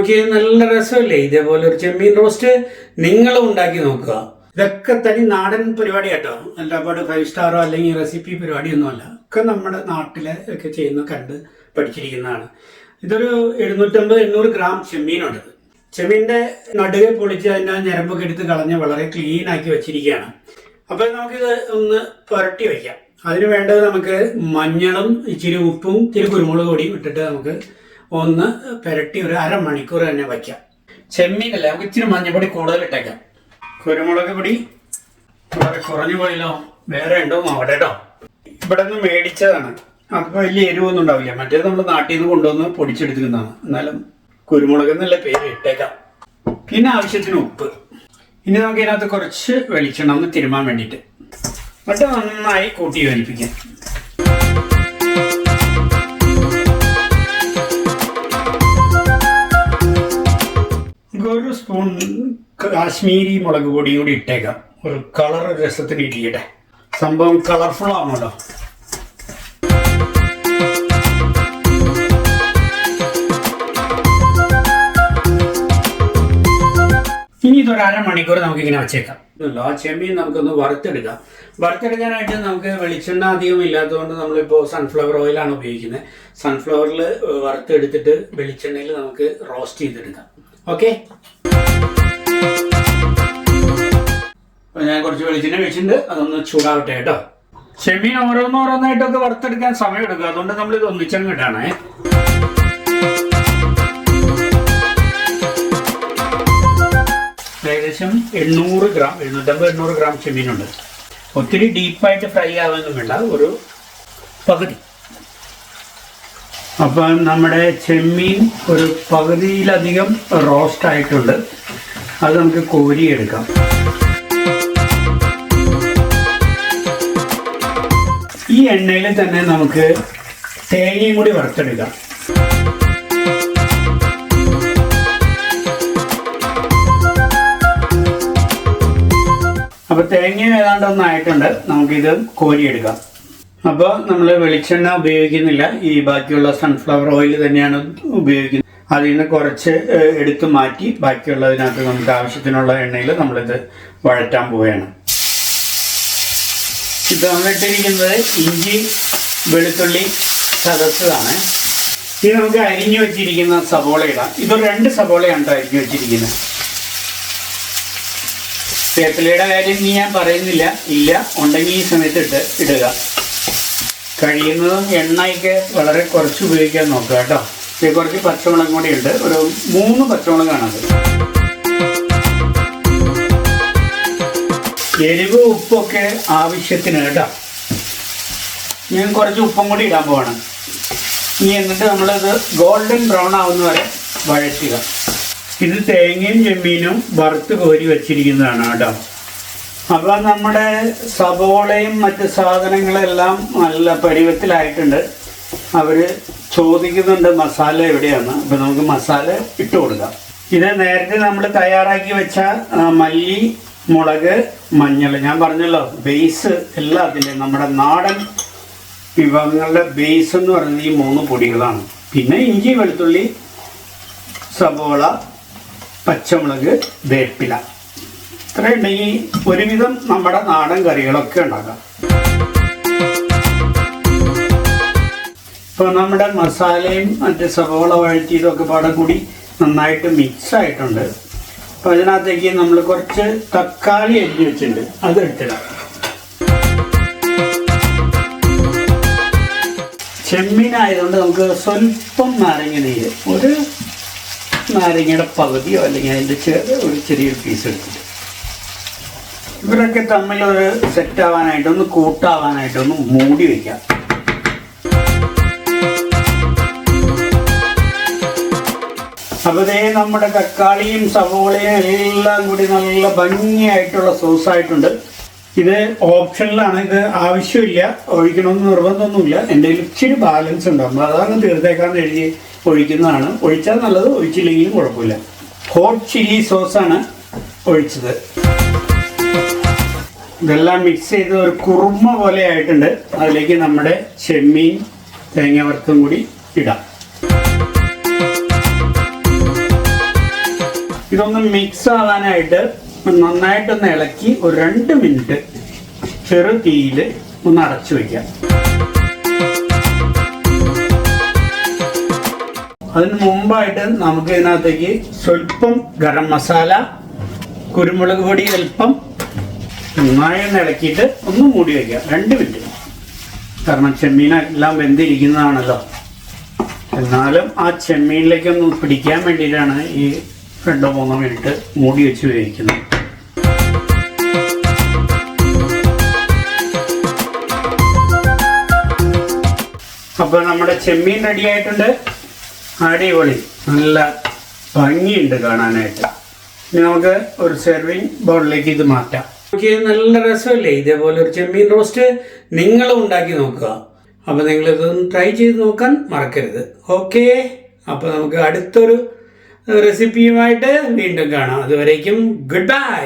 നോക്കി നല്ല രസമല്ലേ? ഇതേപോലെ ഒരു ചെമ്മീൻ റോസ്റ്റ് നിങ്ങൾ ഉണ്ടാക്കി നോക്കുക. ഇതൊക്കെ തനി നാടൻ പരിപാടി കേട്ടോ അല്ലാപ്പാട് ഫൈവ് സ്റ്റാറോ അല്ലെങ്കിൽ റെസിപ്പി പരിപാടിയൊന്നുമല്ല. ഒക്കെ നമ്മുടെ നാട്ടിലെ ഒക്കെ ചെയ്യുന്ന കണ്ട് പഠിച്ചിരിക്കുന്നതാണ്. ഇതൊരു എഴുന്നൂറ്റമ്പത് എണ്ണൂറ് ഗ്രാം ചെമ്മീനുണ്ട്. ചെമ്മീന്റെ നടുകെ പൊളിച്ച് അതിന്റെ ഞരമ്പൊക്കെ എടുത്ത് കളഞ്ഞ് വളരെ ക്ലീൻ ആക്കി വെച്ചിരിക്കുകയാണ്. അപ്പോൾ നമുക്കിത് ഒന്ന് പുരട്ടി വയ്ക്കാം. അതിന് വേണ്ടത് നമുക്ക് മഞ്ഞളും ഇച്ചിരി ഉപ്പും ഇച്ചിരി കുരുമുളക് പൊടിയും ഇട്ടിട്ട് നമുക്ക് ഒന്ന് പുരട്ടി ഒരു അരമണിക്കൂർ തന്നെ വയ്ക്കാം. ചെമ്മീനല്ല നമുക്ക് ഇച്ചിരി മഞ്ഞപ്പൊടി കൂടുതൽ ഇട്ടേക്കാം. കുരുമുളക് പൊടി വളരെ കുറഞ്ഞു പോയല്ലോ. വേറെ ഉണ്ടോ നോക്കട്ടെ കേട്ടോ. ഇവിടെ നിന്ന് മേടിച്ചതാണ്. അപ്പോൾ വലിയ എരിവൊന്നും ഉണ്ടാവില്ല. മറ്റേത് നമ്മൾ നാട്ടിൽ നിന്ന് കൊണ്ടുവന്ന് പൊടിച്ചെടുത്തിരുന്നതാണ്. എന്നാലും കുരുമുളക് എന്നുള്ള പേര് ഇട്ടേക്കാം. പിന്നെ ആവശ്യത്തിന് ഉപ്പ്. ഇനി നമുക്ക് ഇതിനകത്ത് കുറച്ച് വെളിച്ചെണ്ണ ഒന്ന് തിരുമാൻ വേണ്ടിയിട്ട്. എന്നിട്ട് നന്നായി കൂട്ടി യോജിപ്പിക്കാം. സ്പൂൺ കാശ്മീരി മുളക് പൊടി കൂടി ഇട്ടേക്കാം. ഒരു കളർ രസത്തിന് ഇരിക്കട്ടെ സംഭവം കളർഫുൾ ആണല്ലോ. ഇനി ഇതൊരു അരമണിക്കൂർ നമുക്ക് ഇങ്ങനെ വെച്ചേക്കാം ആ ചെമ്മീൻ നമുക്കൊന്ന് വറുത്തെടുക്കാം. വറുത്തെടുക്കാനായിട്ട് നമുക്ക് വെളിച്ചെണ്ണ അധികം ഇല്ലാത്തതുകൊണ്ട് നമ്മളിപ്പോൾ സൺഫ്ലവർ ഓയിലാണ് ഉപയോഗിക്കുന്നത്. സൺഫ്ലവറിൽ വറുത്തെടുത്തിട്ട് വെളിച്ചെണ്ണയിൽ നമുക്ക് റോസ്റ്റ് ചെയ്തെടുക്കാം. ഓക്കെ. ഞാൻ കുറച്ച് വെളിച്ചെണ്ണ വെച്ചിട്ടുണ്ട്. അതൊന്ന് ചൂടാവട്ടെ കേട്ടോ. ചെമ്മീൻ ഓരോന്നോരോന്നായിട്ടൊക്കെ വറുത്തെടുക്കാൻ സമയം എടുക്കും. അതുകൊണ്ട് നമ്മൾ ഇത് ഒന്നിച്ചങ്ങ് ഇടാണേ. ഏകദേശം എണ്ണൂറ് ഗ്രാം എഴുന്നൂറ്റമ്പത് എണ്ണൂറ് ഗ്രാം ചെമ്മീനുണ്ട്. ഒത്തിരി ഡീപ്പായിട്ട് ഫ്രൈ ആവാനൊന്നും വേണ്ട. ഒരു പകുതി. അപ്പം നമ്മുടെ ചെമ്മീൻ ഒരു പകുതിയിലധികം റോസ്റ്റ് ആയിട്ടുണ്ട്. അത് നമുക്ക് കോരിയെടുക്കാം. ഈ എണ്ണയിൽ തന്നെ നമുക്ക് തേങ്ങയും കൂടി വറുത്തെടുക്കാം. അപ്പോൾ തേങ്ങയും ഏതാണ്ട് ഒന്നായിട്ടുണ്ട്. നമുക്കിത് കോരിയെടുക്കാം. അപ്പോൾ നമ്മൾ വെളിച്ചെണ്ണ ഉപയോഗിക്കുന്നില്ല. ഈ ബാക്കിയുള്ള സൺഫ്ലവർ ഓയിൽ തന്നെയാണ് ഉപയോഗിക്കുന്നത്. അതിൽ നിന്ന് കുറച്ച് എടുത്തു മാറ്റി ബാക്കിയുള്ളതിനകത്ത് നമുക്ക് ആവശ്യത്തിനുള്ള എണ്ണയിൽ നമ്മളിത് വഴറ്റാൻ പോവുകയാണ്. ഇത് നമ്മളിട്ടിരിക്കുന്നത് ഇഞ്ചി വെളുത്തുള്ളി ചതച്ചതാണ്. ഇത് നമുക്ക് അരിഞ്ഞു വെച്ചിരിക്കുന്ന സബോള ഇതൊരു രണ്ട് സബോളയാണ് അരിഞ്ഞു വെച്ചിരിക്കുന്നത്? വേപ്പിലയുടെ കാര്യം ഞാൻ പറയുന്നില്ല. ഇല്ല. ഉണ്ടെങ്കിൽ ഈ സമയത്ത് ഇട്ട് ഇടുക. കഴിയുന്നതും എണ്ണയൊക്കെ വളരെ കുറച്ച് ഉപയോഗിക്കാൻ നോക്കുക കേട്ടോ. കുറച്ച് പച്ചമുളക് കൂടി ഉണ്ട്. ഒരു മൂന്ന് പച്ചമുളകാണത് എരിവ് ഉപ്പൊക്കെ ആവശ്യത്തിന് കേട്ടോ. ഞാൻ കുറച്ച് ഉപ്പും കൂടി ഇടാൻ പോവാണ്. ഇനി എന്നിട്ട് നമ്മളത് ഗോൾഡൻ ബ്രൗൺ ആവുന്ന വരെ വഴറ്റുക. ഇത് തേങ്ങയും ചെമ്മീനും വറുത്ത് കോരി വെച്ചിരിക്കുന്നതാണ് കേട്ടോ. അപ്പോൾ നമ്മുടെ സബോളയും മറ്റ് സാധനങ്ങളെല്ലാം നല്ല പരിവത്തിലായിട്ടുണ്ട്. അവർ ചോദിക്കുന്നുണ്ട് മസാല എവിടെയാണ്? അപ്പോൾ നമുക്ക് മസാല ഇട്ട് കൊടുക്കാം. ഇത് നേരത്തെ നമ്മൾ തയ്യാറാക്കി വെച്ച മല്ലി മുളക് മഞ്ഞൾ ഞാൻ പറഞ്ഞല്ലോ ബേസ് എല്ലാത്തിന്റെയും നമ്മുടെ നാടൻ വിഭവങ്ങളുടെ ബേസ് എന്ന് പറയുന്നത് ഈ മൂന്ന് പൊടികളാണ്. പിന്നെ ഇഞ്ചി വെളുത്തുള്ളി സബോള പച്ചമുളക് വേപ്പില. ഇത്രയുണ്ടെങ്കിൽ ഒരുവിധം നമ്മുടെ നാടൻ കറികളൊക്കെ ഉണ്ടാക്കാം. ഇപ്പോൾ നമ്മുടെ മസാലയും മറ്റ് സവോള വഴറ്റിയതൊക്കെ പാടെ കൂടി നന്നായിട്ട് മിക്സ് ആയിട്ടുണ്ട്. അപ്പോൾ അതിനകത്തേക്ക് നമ്മൾ കുറച്ച് തക്കാളി അരിഞ്ഞ് വെച്ചിട്ടുണ്ട്. അത് എടുത്തിടാം ചെമ്മീനായതുകൊണ്ട് നമുക്ക് സ്വല്പം നാരങ്ങ നീര് ഒരു നാരങ്ങയുടെ പകുതിയോ അല്ലെങ്കിൽ അതിന്റെ ഒരു ചെറിയൊരു പീസ് എടുത്തിട്ട് ഇവരൊക്കെ തമ്മിൽ ഒരു സെറ്റ് ആവാനായിട്ട് ഒന്ന് കൂട്ടാവാനായിട്ട് ഒന്ന് മൂടി വെക്കാം. അപ്പോൾ നമ്മുടെ തക്കാളിയും സവോളയും എല്ലാം കൂടി നല്ല ഭംഗിയായിട്ടുള്ള സോസ് ആയിട്ടുണ്ട് ഇത് ഓപ്ഷനിലാണ് ഇത് ആവശ്യമില്ല ഒഴിക്കണമെന്ന് നിർബന്ധമൊന്നുമില്ല. എന്റെ ഇച്ചിരി ബാലൻസ് ഉണ്ട്. അപ്പോൾ അതാണ് തീർത്തേക്കാന്ന് എഴുതി ഒഴിക്കുന്നതാണ്. ഒഴിച്ചാൽ നല്ലത് ഒഴിച്ചില്ലെങ്കിലും കുഴപ്പമില്ല. ഹോട്ട് ചില്ലി സോസാണ് ഒഴിച്ചത്. ഇതെല്ലാം മിക്സ് ചെയ്ത് ഒരു കുറുമ പോലെ ആയിട്ടുണ്ട്. അതിലേക്ക് നമ്മുടെ ചെമ്മീൻ തേങ്ങ വറുത്തും കൂടി ഇടാം. ഇതൊന്ന് മിക്സ് ആവാനായിട്ട് നന്നായിട്ടൊന്ന് ഇളക്കി ഒരു രണ്ട് മിനിറ്റ് ചെറു തീയിൽ ഒന്ന് അടച്ചു വയ്ക്കാം അതിന് മുമ്പായിട്ട് നമുക്ക് ഇതിനകത്തേക്ക് സ്വല്പം ഗരം മസാല കുരുമുളക് പൊടി അല്പം നന്നായി ഇളക്കിയിട്ട് ഒന്ന് മൂടി വയ്ക്കുക. രണ്ട് മിനിറ്റ്. കാരണം ചെമ്മീൻ എല്ലാം വെന്തിരിക്കുന്നതാണല്ലോ. എന്നാലും ആ ചെമ്മീനിലേക്ക് ഒന്ന് പിടിക്കാൻ വേണ്ടിയിട്ടാണ് ഈ രണ്ടോ മൂന്നോ മിനിറ്റ് മൂടി വെച്ച് ഉപയോഗിക്കുന്നത് അപ്പോൾ നമ്മുടെ ചെമ്മീൻ റെഡിയായിട്ടുണ്ട് അടിപൊളി. നല്ല ഭംഗിയുണ്ട് കാണാനായിട്ട്. ഇനി നമുക്ക് ഒരു സെർവിങ് ബൗളിലേക്ക് ഇത് മാറ്റാം. നമുക്ക് നല്ല രസമല്ലേ? ഇതേപോലെ ഒരു ചെമ്മീൻ റോസ്റ്റ് നിങ്ങൾ ഉണ്ടാക്കി നോക്കുക. അപ്പോൾ നിങ്ങൾ ഇതൊന്ന് ട്രൈ ചെയ്ത് നോക്കാൻ മറക്കരുത്. ഓക്കെ അപ്പോൾ നമുക്ക് അടുത്തൊരു റെസിപ്പിയുമായിട്ട് വീണ്ടും കാണാം. അതുവരേക്കും ഗുഡ് ബൈ